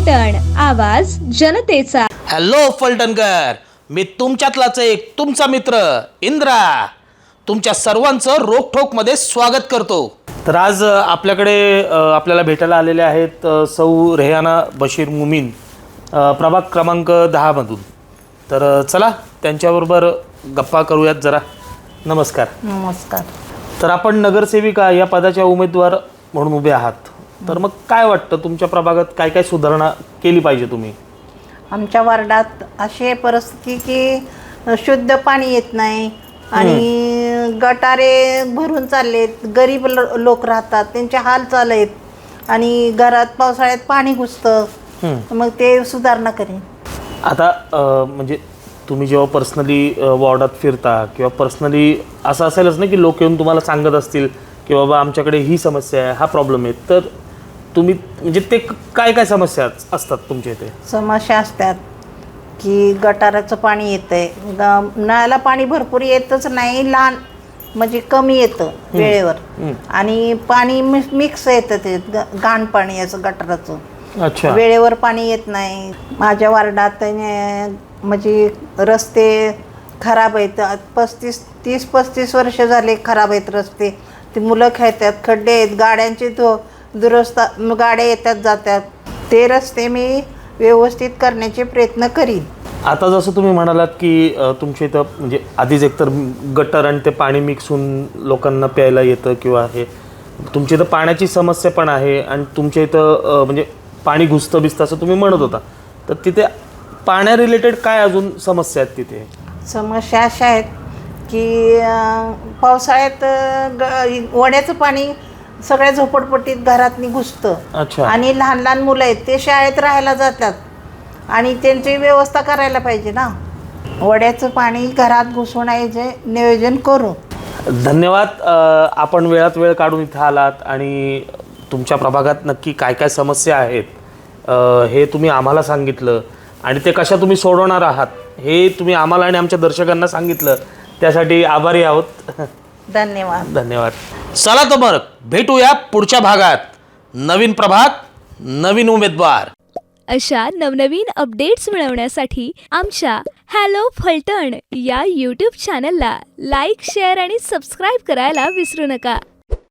फलटण आवाज जनतेचा. हॅलो फलटणकर. मी तुमच्यातलाच एक तुमचा मित्र इंद्रा. तुमच्या सर्वांचं रोखोकमध्ये स्वागत करतो. तर आज अ, आपल्याकडे अ, आपल्याला भेटायला आलेले आहेत अ, सौ रेहाना बशीर मुमीन अ, प्रभाग क्रमांक दहामधून. तर अ, चला त्यांच्याबरोबर गप्पा करूयात जरा. नमस्कार. नमस्कार. तर आपण नगरसेविका या पदाच्या उमेदवार म्हणून उभे आहात. तर मग काय वाटतं? तुमच्या प्रभागात काय काय सुधारणा केली पाहिजे तुम्ही? आमच्या वार्डात अशी आहे परिस्थिती की शुद्ध पाणी येत नाही आणि गटारे भरून चाललेत गरीब लो- लोक राहतात त्यांचे हाल चालू आहेत आणि घरात पावसाळ्यात पाणी घुसतं. मग ते सुधारणा करेन. आता अ, म्हणजे तुम्ही जेव्हा पर्सनली वॉर्डात फिरता किंवा पर्सनली असं असेलच ना की लोक येऊन तुम्हाला सांगत असतील की बाबा आमच्याकडे ही समस्या आहे हा प्रॉब्लेम आहे. तर तुम्ही म्हणजे ते क- काय काय समस्या असतात तुमच्या इथे? समस्या असतात की गटाराचं पाणी येतंय. ग नळाला पाणी भरपूर येतच नाही लहान म्हणजे कमी येतं वेळेवर. आणि पाणी मिक्स मिक्स येतं ते ग- घाण पाणी याचं गटाराचं. अच्छा. वेळेवर पाणी येत नाही. माझ्या वार्डात अं, म्हणजे रस्ते खराब आहेत. पस्तीस तीस पस्तीस वर्ष झाले खराब आहेत रस्ते. ते मुलं खेळतात खड्डे आहेत गाड्यांचे तो दुरस्ता गाड्या येतात जातात. ते रस्ते मी व्यवस्थित करण्याचे प्रयत्न करीन. आता जसं तुम्ही म्हणालात की अ, तुमच्या इथं म्हणजे आधीच एकतर गटर आणि ते पाणी मिक्स होऊन लोकांना प्यायला येतं किंवा हे. तुमच्या इथं पाण्याची समस्या पण आहे आणि तुमच्या इथं अ, म्हणजे पाणी घुसतं बिसतं असं तुम्ही म्हणत होता. तर तिथे पाण्या रिलेटेड काय अजून समस्या आहेत तिथे? समस्या अशा आहेत की अं, पावसाळ्यात अं, ग वड्याचं पाणी सगळ्या झोपडपट्टीत घरात घुसतं. अच्छा. आणि लहान लहान मुलं आहेत ते शाळेत राहायला जातात. आणि त्यांची व्यवस्था करायला पाहिजे ना. वड्याचं पाणी घरात घुसवण्याचे नियोजन करू. धन्यवाद. अ, आपण वेळात वेळ काढून इथं आलात आणि तुमच्या प्रभागात नक्की काय काय समस्या आहेत अ, हे तुम्ही आम्हाला सांगितलं आणि ते कशा तुम्ही सोडवणार आहात हे तुम्ही आम्हाला आणि आमच्या दर्शकांना सांगितलं. त्यासाठी आभारी आहोत. धन्यवाद. धन्यवाद. चला तर मग भेटूया पुढच्या भागात. नवीन प्रभाग नवीन उमेदवार. अशा नवनवीन अपडेट्स मिळवण्यासाठी आमच्या हॅलो फलटण या यूट्यूब चॅनलला लाईक शेअर आणि सबस्क्राईब करायला विसरू नका.